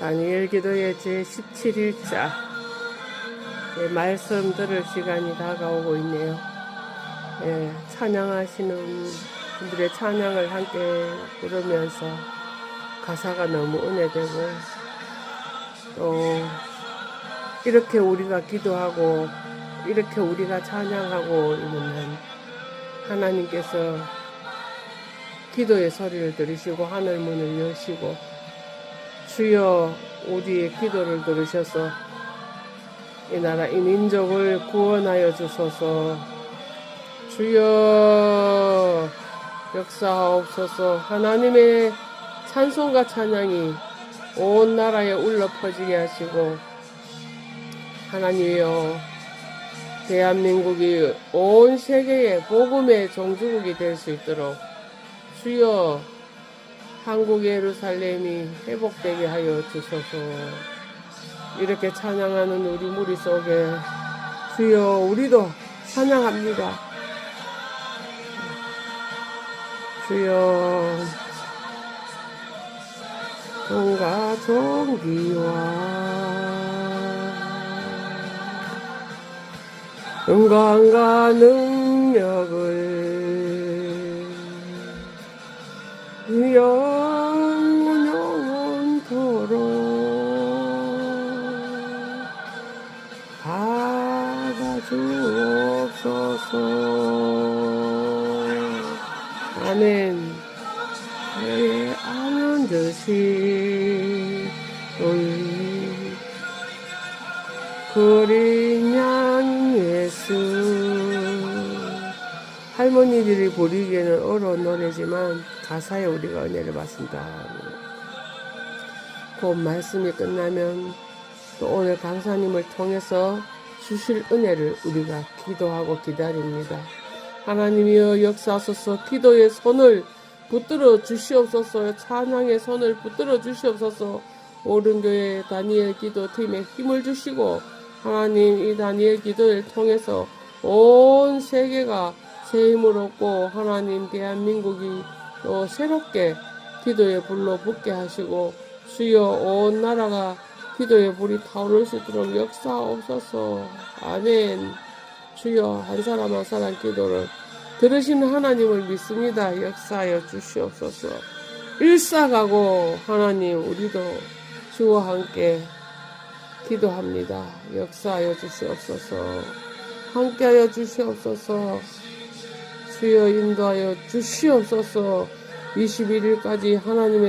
다니엘 기도의 제 17일자 예, 말씀 들을 시간이 다가오고 있네요. 예, 찬양하시는 분들의 찬양을 함께 들으면서 가사가 너무 은혜되고 또 이렇게 우리가 기도하고 이렇게 우리가 찬양하고 있는 하나님께서 기도의 소리를 들으시고 하늘 문을 여시고 주여 우리의 기도를 들으셔서 이 나라 이 민족을 구원하여 주소서. 주여 역사하옵소서. 하나님의 찬송과 찬양이 온 나라에 울려 퍼지게 하시고 하나님이여 대한민국이 온 세계의 복음의 종주국이 될 수 있도록 주여 한국 예루살렘이 회복되게 하여 주소서. 이렇게 찬양하는 우리 무리 속에 주여 우리도 찬양합니다. 주여 종과 종기와 영광과 능 받아주옵소서. 아멘. 내 아는 듯이 올 그린 양 예수. 할머니들이 부르기에는 어려운 노래지만 가사에 우리가 은혜를 받습니다. 곧 말씀이 끝나면 또 오늘 강사님을 통해서 주실 은혜를 우리가 기도하고 기다립니다. 하나님이여 역사하소서 기도의 손을 붙들어 주시옵소서 찬양의 손을 붙들어 주시옵소서 오른교회 다니엘 기도팀에 힘을 주시고 하나님 이 다니엘 기도를 통해서 온 세계가 새 힘을 얻고 하나님 대한민국이 또 새롭게 기도의 불로 붙게 하시고 주여 온 나라가 기도의 불이 타오를 수 있도록 역사옵소서 아멘. 주여 한 사람 한 사람 기도를 들으시는 하나님을 믿습니다. 역사하여 주시옵소서. 일사가고 하나님 우리도 주와 함께 기도합니다. 역사하여 주시옵소서. 함께하여 주시옵소서. 주여 인도하여 주시옵소서. 21일까지 하나님의